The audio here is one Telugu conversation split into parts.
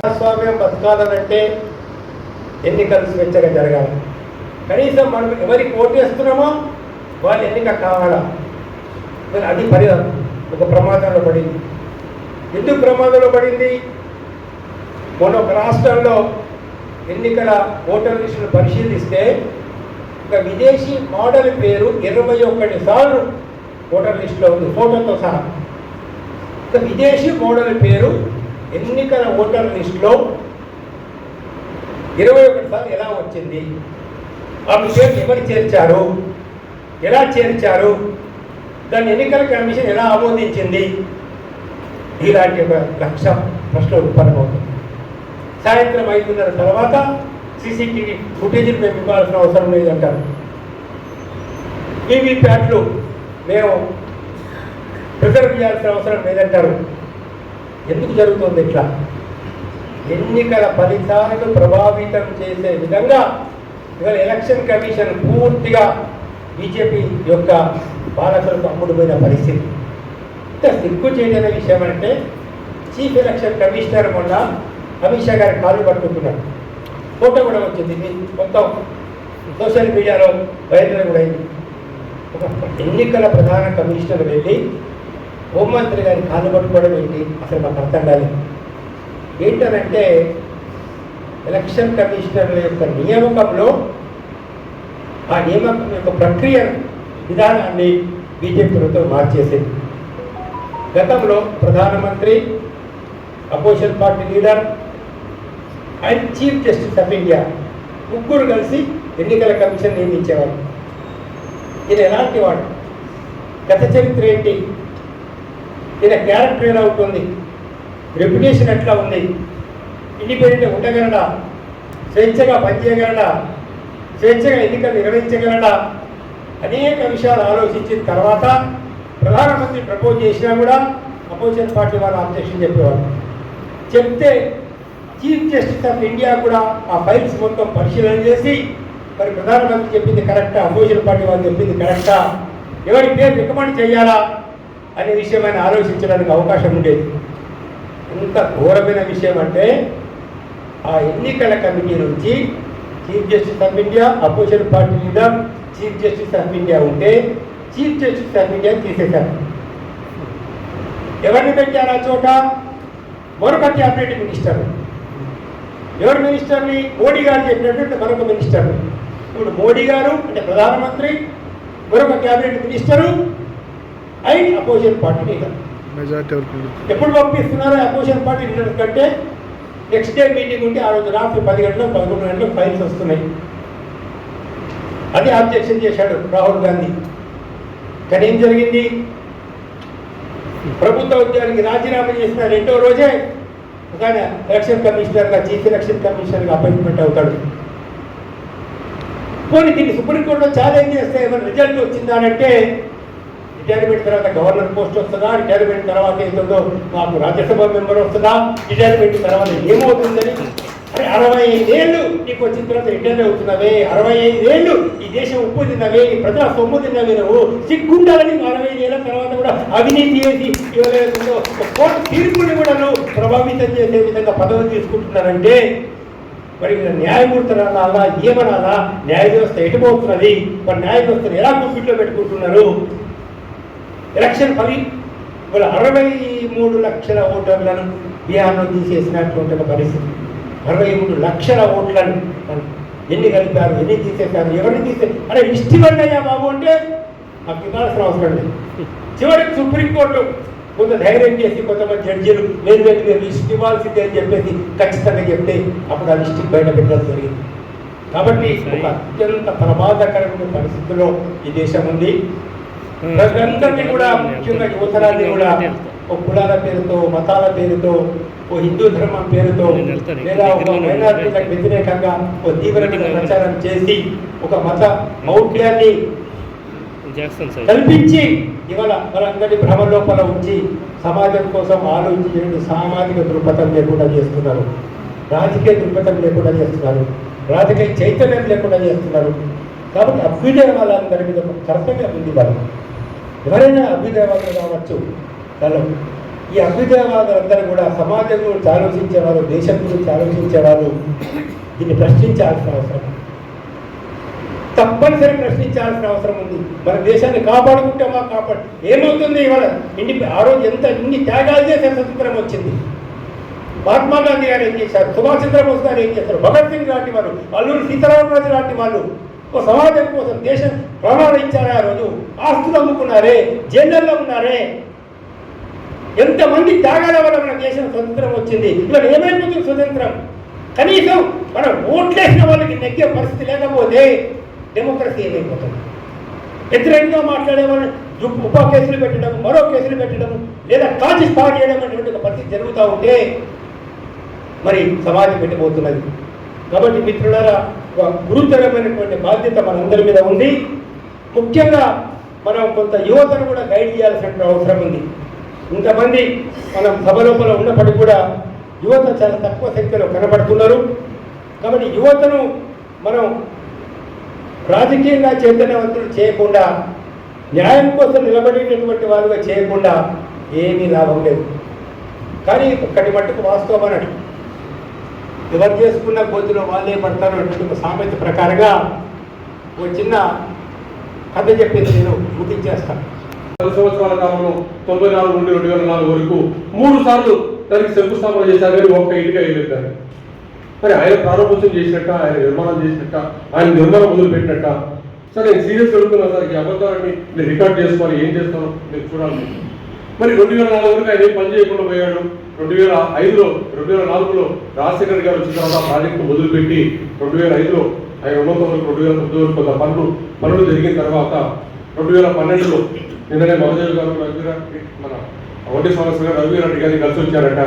ప్రజాస్వామ్యం బతకాలనంటే ఎన్నికలు స్వేచ్ఛగా జరగాలి. కనీసం మనం ఎవరికి ఓటు వేస్తున్నామో వాళ్ళు ఎన్నిక కావాలా? మరి అది పరి ఒక ప్రమాదంలో పడింది. ఎందుకు ప్రమాదంలో పడింది? మన ఒక రాష్ట్రంలో ఎన్నికల ఓటర్ లిస్టును పరిశీలిస్తే ఒక విదేశీ మోడల్ పేరు ఇరవై ఒకటి సార్లు ఓటర్ లిస్టులో ఉంది ఫోటోతో సహా. ఒక విదేశీ మోడల్ పేరు ఎన్నికల ఓటర్ లిస్టులో ఇరవై ఒకటి సార్లు ఎలా వచ్చింది? ఆ పేరు ఎవరు చేర్చారు? ఎలా చేర్చారు? దాన్ని ఎన్నికల కమిషన్ ఎలా ఆమోదించింది? ఇలాంటి ఒక లక్ష ప్రశ్నలు ఉత్పన్నమవుతుంది సాయంత్రం ఐదున్నర తర్వాత సీసీటీవీ ఫుటేజీలు మేము ఇవ్వాల్సిన అవసరం లేదంటారు. టీవీ ప్యాట్లు మేము ప్రిజర్వ్ చేయాల్సిన అవసరం లేదంటారు. ఎందుకు జరుగుతుంది ఇట్లా? ఎన్నికల ఫలితాలను ప్రభావితం చేసే విధంగా ఇవాళ ఎలక్షన్ కమిషన్ పూర్తిగా బీజేపీ యొక్క పాలకులకు అమ్ముడుపోయిన పరిస్థితి. ఇంత సిగ్గు చేయదైన విషయం అంటే చీఫ్ ఎలక్షన్ కమిషనర్ మొన్న అమిత్ షా గారి కాలు పట్టుకుంటున్నాడు ఫోటో కూడా వచ్చింది. మొత్తం సోషల్ మీడియాలో వైరల్ కూడా అయింది. ఒక ఎన్నికల ప్రధాన కమిషనర్ వెళ్ళి హోంమంత్రి గారి కాలు పట్టుకోవడం ఏంటి? అసలు మాకు అర్థం కాలేదు. ఏంటనంటే ఎలక్షన్ కమిషనర్ల యొక్క నియామకంలో ఆ నియామకం యొక్క ప్రక్రియ విధానాన్ని బీజేపీ ప్రభుత్వం మార్చేసింది. గతంలో ప్రధానమంత్రి opposition party leader and chief justice of India. ముగ్గురు కలిసి ఎన్నికల కమిషన్ నియమించేవారు ఈయన ఎలాంటి వాడు? గత చరిత్ర ఏంటి? ఈయన క్యారెక్టర్ ఎలా ఉంటుంది? రెప్యుటేషన్ ఎట్లా ఉంది? ఇండిపెండెంట్ ఉండగలడా? స్వేచ్ఛగా పనిచేయగలడా? స్వేచ్ఛగా ఎన్నికలు నిర్వహించగలడా? అనేక విషయాలు ఆలోచించిన తర్వాత ప్రధానమంత్రి ప్రపోజ్ చేసినా కూడా అపోజిషన్ పార్టీ వాళ్ళు అబ్జెక్షన్ చెప్పేవారు చెప్తే చీఫ్ జస్టిస్ ఆఫ్ ఇండియా కూడా ఆ ఫైల్స్ మొత్తం పరిశీలన చేసి మరి ప్రధానమంత్రి చెప్పింది కరెక్టా అపోజిషన్ పార్టీ వాళ్ళు చెప్పింది కరెక్టా ఎవరి పేరు రికమెండ్ చేయాలా అనే విషయమైన ఆలోచించడానికి అవకాశం ఉండేది. ఎంత ఘోరమైన విషయం అంటే ఆ ఎన్నికల కమిటీ నుంచి chief justice of India opposition party leader chief justice of India ఉంటే చీఫ్ జస్టిస్ ఆఫ్ ఇండియా తీసేశారు. ఎవరిని పెట్టారు ఆ చోట? మరొక క్యాబినెట్ మినిస్టర్ ఎవరు మినిస్టర్ని? మోడీ గారు చెప్పినట్టు మరొక మినిస్టర్ ఇప్పుడు మోడీ గారు అంటే ప్రధానమంత్రి మరొక cabinet minister and opposition party leader. ఎప్పుడు పంపిస్తున్నారో అపోజిషన్ పార్టీ లీడర్ కంటే నెక్స్ట్ డే మీటింగ్ ఉంటే ఆ రోజు రాత్రి పది గంటలకు పదకొండు గంటలకు ఫైల్స్ వస్తున్నాయి. అది ఆబ్జెక్షన్ చేశాడు రాహుల్ గాంధీ. కానీ ఏం జరిగింది? ప్రభుత్వ ఉద్యోగానికి రాజీనామా చేసిన రెండో రోజే కానీ ఎలక్షన్ కమిషనర్గా చీఫ్ ఎలక్షన్ కమిషనర్గా అపాయింట్మెంట్ అవుతాడు. పోనీ దీన్ని సుప్రీంకోర్టులో ఛాలెంజ్ చేస్తే ఏమైనా రిజల్ట్ వచ్చిందా అంటే రిటైర్మెంట్ తర్వాత గవర్నర్ పోస్ట్ వస్తుందా? రిటైర్మెంట్ తర్వాత ఏంటో మాకు రాజ్యసభ మెంబర్ వస్తుందా? రిటైర్మెంట్ తర్వాత ఏమవుతుందని అరే అరవై ఐదేళ్ళు నీకు వచ్చిన తర్వాత రిటైర్ అవుతున్నవే. అరవై ఐదేళ్ళు ఈ దేశం ఉప్పు తిన్నవే ఈ ప్రజల సొమ్ము తిన్నవే నువ్వు. సిగ్గుండాలని అరవై ఐదేళ్ళ తర్వాత కూడా అవినీతి చేసి ఎవరైతుందో కోర్టు తీర్పుని కూడా నువ్వు ప్రభావితం చేసే విధంగా పదవి తీసుకుంటున్నారంటే మరి వీళ్ళ న్యాయమూర్తులు అనాలా ఏమనాలా? న్యాయ వ్యవస్థ ఎటుపోతున్నది? మరి న్యాయ వ్యవస్థను ఎలా గుప్పిట్లో పెట్టుకుంటున్నారు? ఎలక్షన్ ఫలి ఇవాళ అరవై మూడు లక్షల ఓటర్లను బీహార్లో తీసేసినటువంటి పరిస్థితి. అరవై మూడు లక్షల ఓట్లను ఎన్ని కలిపారు ఎన్ని తీసేశారు ఎవరిని తీసే? అరే లిస్ట్ ఇవ్వండి అయ్యా బాబు అంటే మాకు ఇవ్వాల్సిన అవసరం లేదు. చివరికి సుప్రీంకోర్టు కొంత ధైర్యం చేసి కొంతమంది జడ్జీలు లేదు లేదు మీరు లిస్ట్ ఇవ్వాల్సిందే అని చెప్పేసి ఖచ్చితంగా చెప్తే అప్పుడు ఆ లిస్ట్ బయట పెట్టడం జరిగింది. కాబట్టి ఒక అత్యంత ప్రమాదకరమైన పరిస్థితిలో ఈ దేశం ఉంది. ప్రజలందరినీ కూడా ముఖ్యంగా యువతరాన్ని కూడా ఒక కులాల పేరుతో మతాల పేరుతో ఓ హిందూ ధర్మం పేరుతో లేదా ఒక మైనార్టీలకు వ్యతిరేకంగా ఒక తీవ్రమైన ప్రచారం చేసి ఒక మత మౌఢ్యాన్ని కల్పించి ఇవాళ మనందరి భ్రమ లోపల ఉంచి సమాజం కోసం ఆలోచించే సామాజిక దృక్పథం లేకుండా చేస్తున్నారు. రాజకీయ దృక్పథం లేకుండా చేస్తున్నారు. రాజకీయ చైతన్యం లేకుండా చేస్తున్నారు. కాబట్టి అభ్యుదయవాదాన్ని మీద ఒక కర్తవ్యం ఉంది వాళ్ళు ఎవరైనా అభ్యుదయవాదులు కావచ్చు హలో ఈ అభ్యుదయవాదులందరూ కూడా సమాజం గురించి ఆలోచించేవారు దేశం గురించి ఆలోచించేవారు దీన్ని ప్రశ్నించాల్సిన అవసరం తప్పనిసరి ప్రశ్నించాల్సిన అవసరం ఉంది. మన దేశాన్ని కాపాడుకుంటామా కాపాడు. ఏమవుతుంది ఇవాళ? ఇన్ని ఆ రోజు ఎంత ఇన్ని త్యాగాలు చేసే స్వతంత్రం వచ్చింది? మహాత్మా గాంధీ గారు ఏం చేశారు? సుభాష్ చంద్రబోస్ గారు ఏం చేశారు? భగత్ సింగ్ లాంటి వారు అల్లూరి సీతారామరాజు లాంటి వాళ్ళు ఒక సమాజం కోసం దేశం ప్రాణాలు ఇచ్చారే ఆ రోజు? ఆస్తులు అమ్ముకున్నారే జైళ్ళల్లో ఉన్నారే ఎంతమంది త్యాగాల వల్ల మన దేశం స్వతంత్రం వచ్చింది? ఇవాళ ఏమైపోతుంది స్వతంత్రం? కనీసం మనం ఓట్లేసిన వాళ్ళకి నెగ్గే పరిస్థితి లేకపోతే డెమోక్రసీ ఏమైపోతుంది? వ్యతిరేకంగా మాట్లాడేవాళ్ళు ఉప కేసులు పెట్టడం మరో కేసులు పెట్టడం లేదా కాల్చి స్టార్ట్ చేయడం అనేటువంటి ఒక పరిస్థితి జరుగుతూ ఉంటే మరి సమాజం పెట్టిపోతున్నది కాబట్టి మిత్రులారా ఒక గురుతరమైనటువంటి బాధ్యత మనందరి మీద ఉంది. ముఖ్యంగా మనం కొంత యువతను కూడా గైడ్ చేయాల్సిన అవసరం ఉంది. ఇంతమంది మనం సభ లోపల ఉన్నప్పటికీ కూడా యువత చాలా తక్కువ సంఖ్యలో కనబడుతున్నారు. కాబట్టి యువతను మనం రాజకీయంగా చైతన్యవంతులు చేయకుండా న్యాయం కోసం నిలబడేటటువంటి వారుగా చేయకుండా ఏమీ లాభం లేదు. కానీ ఒక్కటి మట్టుకు వాస్తవం అన్నట్టు ఎవరు చేసుకున్న గోతిలో వాళ్ళే పడతారు అన్నటువంటి ఒక సామెత ప్రకారంగా ఒక చిన్న కథ చెప్పేసి నేను ముగించేస్తాను పది సంవత్సరాల కాలంలో తొంభై నాలుగు నుండి రెండు వేల నాలుగు వరకు మూడు సార్లు దానికి శంకుస్థాపన చేశారు కానీ ఒక్క ఇంటికి వేయలేదు మరి ఆయన ప్రారంభోత్సవం చేసినట్ట ఆయన నిర్మాణం చేసినట్ట ఆయన నిర్మాణం మొదలు సార్ సరే నేను సీరియస్ అడుగుతున్నాను సార్ ఈ అబద్ధాన్ని నేను రికార్డ్ చేసుకోవాలి ఏం చేస్తాను నేను చూడాలి. మరి రెండు వేల నాలుగు వరకు ఆయన ఏం పని చేయకుండా పోయాడు? రెండు వేల ఐదులో రెండు వేల నాలుగులో రాజశేఖర్ గారు వచ్చిన తర్వాత ప్రాజెక్టు మొదలుపెట్టి రెండు వేల ఐదులో ఆయన ఉన్నంత వరకు రెండు వేల తొమ్మిది వరకు కొంత పనులు పనులు జరిగిన తర్వాత రెండు వేల పన్నెండులో నిన్ననే మహదేవ్ గారు రవి మన ఒకటి సంవత్సరం గారు రవి రెడ్డి గారిని కలిసి వచ్చారట.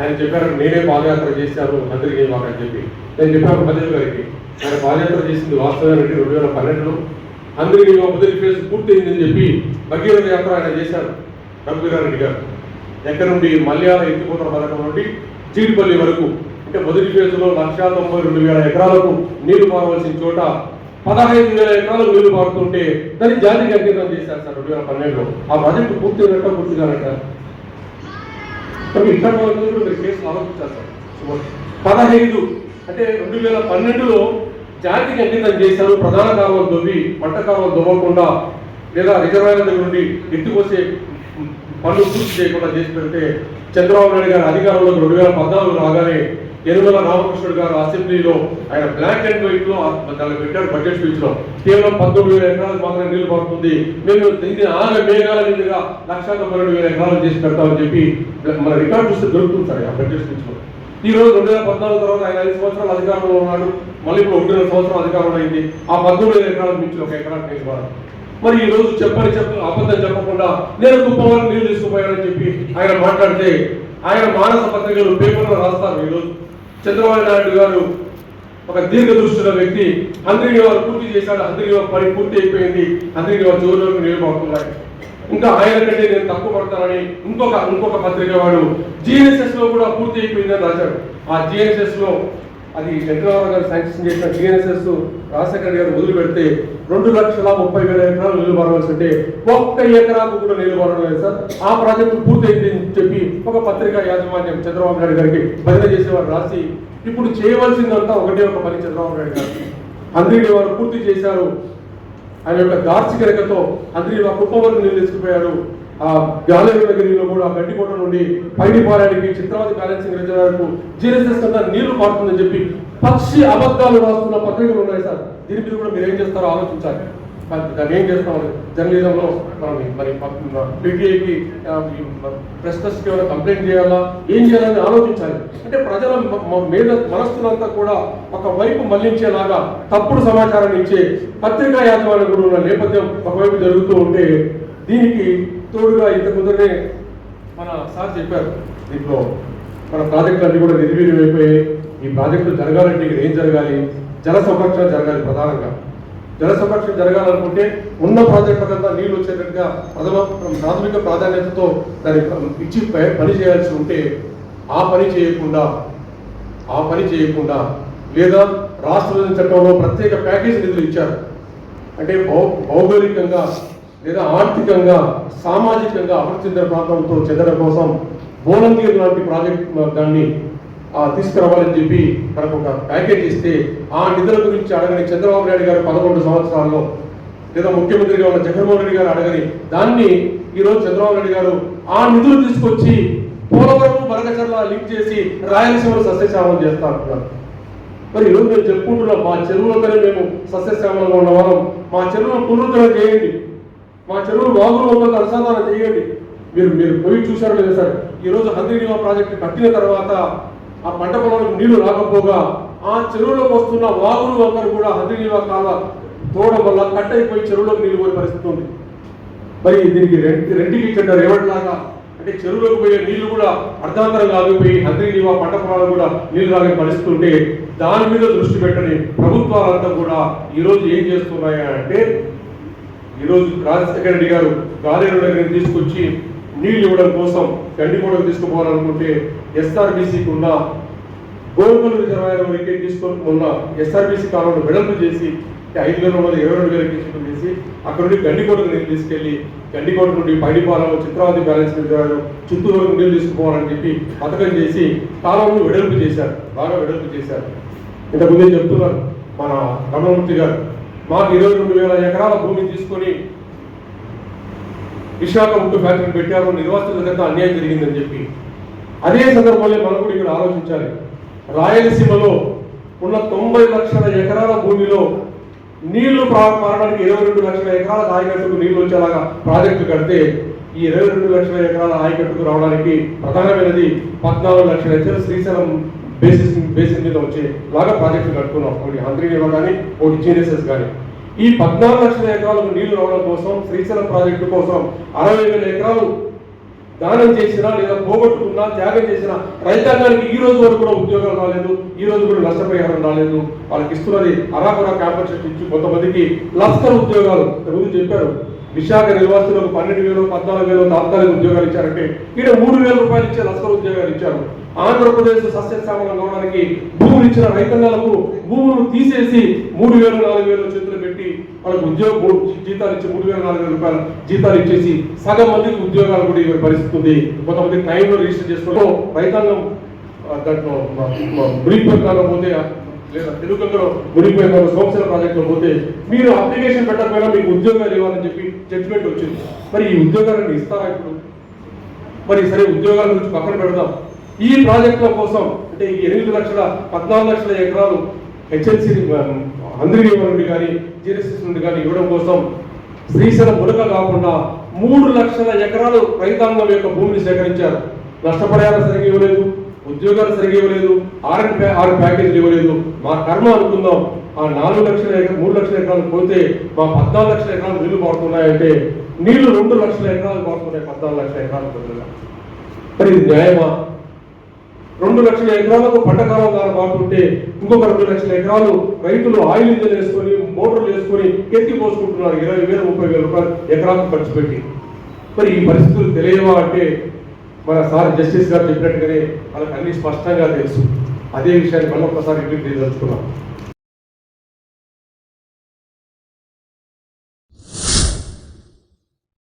ఆయన చెప్పారు నేనే పాదయాత్ర చేశాను అందరికీ మాకని చెప్పి. నేను చెప్పాను మహదేవ్ గారికి ఆయన పాదయాత్ర చేసింది వాస్తవానికి రెండు వేల పన్నెండులో. అందరికీ మొదటి ఫేజ్ పూర్తయిందని చెప్పి భగీరథ యాత్ర ఆయన చేశారు రఘువీరారెడ్డి గారు. ఎక్కడి నుండి? మల్యాల ఎత్తిపోతల పథకం నుండి జీడిపల్లి వరకు. అంటే మొదటి ఫేజ్లో లక్షా తొంభై రెండు వేల ఎకరాలకు నీరు పారవలసిన చోట పదహైదు వేల ఎకరాలు నీళ్ళు పారుతుంటే దాన్ని జాతికి అంకితం చేశారు సార్ రెండు వేల పన్నెండులో. ఆ ప్రాజెక్టు పూర్తి అయినట్ట పూర్తి కానట్ట మరి ఇక్కడ మీరు కేసులు ఆలోచించారు సార్. పదహైదు అంటే రెండు వేల పన్నెండులో జాతికి అంకితం చేశారు ప్రధాన కాలువలు దొవ్వి పంట కాలువలు దొవ్వకుండా లేదా రిజర్వాయర్ల దగ్గర నుండి ఎత్తుకొసే పనులు పూర్తి చేయకుండా చేసి పెడితే చంద్రబాబు నాయుడు గారు అధికారంలో రెండు వేల పద్నాలుగు రాగానే యనుమల రామకృష్ణుడు గారు అసెంబ్లీలో ఆయన బ్లాక్ అండ్ వైట్లో పెట్టారు బడ్జెట్ స్పీచ్లో కేవలం పంతొమ్మిది వేల ఎకరాలకు మాత్రమే నీళ్ళు పడుతుంది. మేము దీన్ని ఆగ మేఘాల మీదుగా లక్ష తొంభై రెండు వేల ఎకరాలు చేసి పెడతామని చెప్పి మన రికార్డు చూస్తే దొరుకుతుంది సార్ ఆ బడ్జెట్ స్పీచ్లో ఈ రోజు రెండు వేల పద్నాలుగు తర్వాత ఆయన ఐదు సంవత్సరాలు అధికారంలో ఉన్నాడు. మళ్ళీ ఇప్పుడు ఒకటిన్నర సంవత్సరం అధికారంలో అయింది. ఆ పంతొమ్మిది వేల ఎకరాల నుంచి ఒక ఎకరానికి నీళ్ళు పడదు. మరి ఈ రోజు చెప్పని చెప్ప అబద్ధం చెప్పకుండా నేను గొప్పవారు నీళ్ళు తీసుకుపోయానని చెప్పి ఆయన మాట్లాడితే ఆయన మానస పత్రికలు పేపర్లో రాస్తారు ఈ రోజు. చంద్రబాబు నాయుడు గారు ఒక దీర్ఘ దృష్టిలో వ్యక్తి. అందరికీ వారు పూర్తి చేశాడు. అందరికీ పని పూర్తి అయిపోయింది. అందరికీ వారు జోరులోకి నీళ్ళు పడుతున్నాయి ఇంకా ఆయన కంటే నేను తక్కువ పడతానని ఇంకొక ఇంకొక పత్రిక వాడు జిఎన్ఎస్ఎస్లో కూడా పూర్తి అయిపోయిందని రాశాడు. ఆ జిఎన్ఎస్ఎస్లో అది వెంకటరావు గారు శాంక్షన్ చేసిన టీఎన్ఎస్ఎస్ రాజశేఖర్ గారు మొదలు పెడితే రెండు లక్షల ముప్పై వేల ఎకరాలు నీళ్ళు పారవలసి ఉంటే ఒక్క ఎకరాకు కూడా నీళ్ళు పారడం సార్. ఆ ప్రాజెక్టు పూర్తయింది అని చెప్పి ఒక పత్రిక యాజమాన్యం చంద్రబాబు నాయుడు గారికి బదిలీ చేసేవారు రాసి ఇప్పుడు చేయవలసిందంతా ఒకటే ఒక పని చంద్రబాబు నాయుడు గారు. అందరికీ వారు పూర్తి చేశారు. ఆయన యొక్క దార్శికరకతో అందరి కృపవరం నీళ్ళు ఆ గాలేరునగిరిలో కూడా గడ్డికోట నుండి పైడిపాలయానికి చిత్రావతి బ్యాలెన్సింగ్ వరకు జీఎస్ఎస్ కింద నీళ్ళు పారుతుందని చెప్పి పక్షి అబద్ధాలు రాస్తున్న పత్రికలు ఉన్నాయి సార్. దీని మీద కూడా మీరు ఏం చేస్తారో ఆలోచించాలి. దాన్ని ఏం చేస్తాం జర్నలిజంలో మనం మరి పీటీఐకి ప్రెస్టర్స్కి ఏమైనా కంప్లైంట్ చేయాలా? ఏం చేయాలని ఆలోచించాలి. అంటే ప్రజల మీద మనస్సులంతా కూడా ఒక వైపు మళ్ళించేలాగా తప్పుడు సమాచారాన్ని ఇచ్చే పత్రికా యాజమాన్యం కూడా ఉన్న నేపథ్యం ఒకవైపు జరుగుతూ ఉంటే దీనికి తోడుగా ఇంత ముందరనే మన సార్ చెప్పారు. దీంట్లో మన ప్రాజెక్టులు అన్ని కూడా నిర్వీర్యం అయిపోయాయి ఈ ప్రాజెక్టులు జరగాలంటే ఇక్కడ ఏం జరగాలి? జల సంరక్షణ జరగాలి ప్రధానంగా. జల సంరక్షణ జరగాలనుకుంటే ఉన్న ప్రాజెక్టులకంతా నీళ్ళు వచ్చేటట్టుగా ప్రథమ ప్రాథమిక ప్రాధాన్యతతో దాన్ని ఇచ్చి పని చేయాల్సి ఉంటే ఆ పని చేయకుండా ఆ పని చేయకుండా లేదా రాష్ట్ర చట్టంలో ప్రత్యేక ప్యాకేజీ నిధులు ఇచ్చారు. అంటే భౌ భౌగోళికంగా లేదా ఆర్థికంగా సామాజికంగా అభివృద్ధి చెందిన ప్రాంతంతో చెందడం కోసం బోలంగీర్ లాంటి ప్రాజెక్ట్ దాన్ని తీసుకురావాలని చెప్పి మనకు ఒక ప్యాకేజ్ ఇస్తే ఆ నిధుల గురించి అడగని చంద్రబాబు నాయుడు గారు పదకొండు సంవత్సరాల్లో లేదా ముఖ్యమంత్రిగా ఉన్న జగన్మోహన్ రెడ్డి గారు అడగని దాన్ని ఈరోజు చంద్రబాబు నాయుడు గారు ఆ నిధులు తీసుకొచ్చి పోలవరం బరగచర్ల లింక్ చేసి రాయలసీమను సస్యశ్యామం చేస్తా అంటున్నారు. మరి ఈరోజు మేము చెప్పుకుంటున్నాం మా చెరువులతోనే మేము సస్యశ్యామలంగా ఉన్న వాళ్ళం. మా చెరువులను పునరుద్ధరణ చేయండి. మా చెరువులు వాగులు వందలకు అనుసంధానం చేయండి మీరు మీరు పోయి చూశారో లేదు సార్ ఈరోజు హంద్రీనివా ప్రాజెక్టు కట్టిన తర్వాత ఆ పంట పొలాలకు నీళ్ళు రాకపోగా ఆ చెరువులోకి వస్తున్న వాగులు వంకరు కూడా హంద్రీనివా కాల తోడం వల్ల కట్ అయిపోయి చెరువులోకి నీళ్ళు పోయే పరిస్థితి ఉంది. మరి దీనికి రెంట్ రెంటికి ఇచ్చారు రేవట్లాగా అంటే చెరువులోకి పోయే నీళ్ళు కూడా అర్ధాంతరంగా ఆగిపోయి హంద్రీనివా పంట పొలాలు కూడా నీళ్ళు రాగే పరిస్థితి ఉంటే దాని మీద దృష్టి పెట్టని ప్రభుత్వాలంతా కూడా ఈరోజు ఏం చేస్తున్నాయి అంటే ఈరోజు రాజశేఖర రెడ్డి గారు గాలేరు దగ్గర తీసుకొచ్చి నీళ్ళు ఇవ్వడం కోసం గండిగూడకు తీసుకుపోవాలనుకుంటే ఎస్ఆర్బీసీకి ఉన్న గోల్కొండ రిజర్వాయర్ వరకే తీసుకొని ఉన్న ఎస్ఆర్బీసీ కాలంలో వెడల్పు చేసి ఐదు వేల ఉన్నది ఇరవై రెండు వేల తీసుకుని చేసి అక్కడ నుండి గండికోటకు నీళ్ళు తీసుకెళ్ళి గండికోట నుండి పైడిపాలెం చిత్రావతి బ్యాలెన్స్ రిజర్వాయర్ చిత్తూరు వరకు నీళ్ళు తీసుకుపోవాలని చెప్పి పథకం చేసి కాలంలో వెడల్పు చేశారు బాగా వెడల్పు చేశారు. ఇంతకుముందే చెప్తున్నారు మన రమణమూర్తి గారు మాకు ఇరవై రెండు వేల ఎకరాల భూమి తీసుకొని విశాఖ ఉక్కు ఫ్యాక్టరీ పెట్టారు నిర్వాసితులకంతా అన్యాయం జరిగిందని చెప్పి. అదే సందర్భంలో మనం కూడా ఇక్కడ ఆలోచించాలి. రాయలసీమలో ఉన్న తొంభై లక్షల ఎకరాల భూమిలో నీళ్ళు మారడానికి ఇరవై రెండు లక్షల ఎకరాల ఆయకట్టుకు నీళ్ళు వచ్చేలాగా ప్రాజెక్టు కడితే ఈ ఇరవై రెండు లక్షల ఎకరాల ఆయకట్టుకు రావడానికి ప్రధానమైనది పద్నాలుగు లక్షల ఎకరాలు శ్రీశైలం బేసిస్ బేసిస్ మీద వచ్చే లాగా ప్రాజెక్టులు కట్టుకున్నాం. ఒకటి హంద్రీనివా కానీ ఒకటి జీనియసెస్ కానీ ఈ పద్నాలుగు లక్షల ఎకరాలకు నీళ్ళు రావడం కోసం శ్రీశైలం ప్రాజెక్టు కోసం అరవై వేల ఎకరాలు దానం చేసినా లేదా పోగొట్టుకున్నా త్యాగం చేసిన రైతాంగానికి ఈ రోజు వరకు కూడా ఉద్యోగాలు రాలేదు. ఈ రోజు కూడా నష్టపరిహారం రాలేదు. వాళ్ళకి ఇస్తున్నది అరాకొరా కాంపన్సేషన్ ఇచ్చి కొంతమందికి లస్కర్ ఉద్యోగాలు. ముందు చెప్పారు విశాఖ నివాసులకు పన్నెండు వేలు పద్నాలుగు వేలు తాత్కాలిక ఉద్యోగాలు ఇచ్చారంటే ఇక్కడ మూడు వేల రూపాయలు ఇచ్చే లస్కర్ ఉద్యోగాలు ఇచ్చారు. ఆంధ్రప్రదేశ్ సస్యశ్యామలం కావడానికి భూములు ఇచ్చిన రైతన్నలకు భూములు తీసేసి మూడు వేలు నాలుగు వేలు చేతులు పెట్టి వాళ్ళకు ఉద్యోగ జీతాలు ఇచ్చి మూడు వేల నాలుగు వేల రూపాయలు జీతాలు ఇచ్చేసి సగం మందికి ఉద్యోగాలు కూడా పరిస్థితి ఉంది కొంతమంది టైంలో రిజిస్టర్ చేసుకోవడం రైతాంగం ఆ, దాంట్లో మునిగిపోయి కాకపోతే లేదా తెలుగులో మునిగిపోయిన సోమశిల ప్రాజెక్టులో పోతే మీరు అప్లికేషన్ పెట్టకపోయినా మీకు ఉద్యోగాలు ఇవ్వాలని చెప్పి జడ్జిమెంట్ వచ్చింది. మరి ఈ ఉద్యోగాలను ఇస్తారా ఇప్పుడు? మరి సరే ఉద్యోగాల గురించి పక్కన పెడదాం. ఈ ప్రాజెక్టుల కోసం అంటే ఈ ఎనిమిది లక్షల పద్నాలుగు లక్షల ఎకరాలు హెచ్ఎల్సి అంద్రినీవ నుండి కానీ జీఎస్ఎస్ నుండి కానీ ఇవ్వడం కోసం శ్రీశైలం మునక కాకుండా మూడు లక్షల ఎకరాలు రైతాంగం యొక్క భూమిని సేకరించారు. నష్టపరిహారం సరిగ్గా ఇవ్వలేదు ఉద్యోగాలు సరిగ్గా ఇవ్వలేదు ఆర్ అండ్ ప్యా- ఆరు ప్యాకేజీలు ఇవ్వలేదు. మా కర్మ అనుకుందాం ఆ నాలుగు లక్షల మూడు లక్షల ఎకరాలు పోతే మా పద్నాలుగు లక్షల ఎకరాలు నీళ్ళు పడుతున్నాయంటే నీళ్ళు రెండు లక్షల ఎకరాలు పడుతున్నాయి పద్నాలుగు లక్షల ఎకరాలు మరి ఇది న్యాయమా? రెండు లక్షల ఎకరాలకు పంట కాలం ద్వారా ఇంకొక రెండు లక్షల ఎకరాలు రైతులు ఆయిల్ ఇంజన్ వేసుకొని మోటార్లు వేసుకొని ఎత్తి పోసుకుంటున్నారు ఇరవై వేల ముప్పై వేల రూపాయలు ఎకరాకు ఖర్చు పెట్టి. మరి ఈ పరిస్థితులు తెలియవా అంటే మన సార్ జస్టిస్ గారు చెప్పినట్టుగానే వాళ్ళకి అన్ని స్పష్టంగా తెలుసు. అదే విషయాన్ని మళ్ళీ ఒకసారి రిపీట్ చేయదలుచుకున్నాం.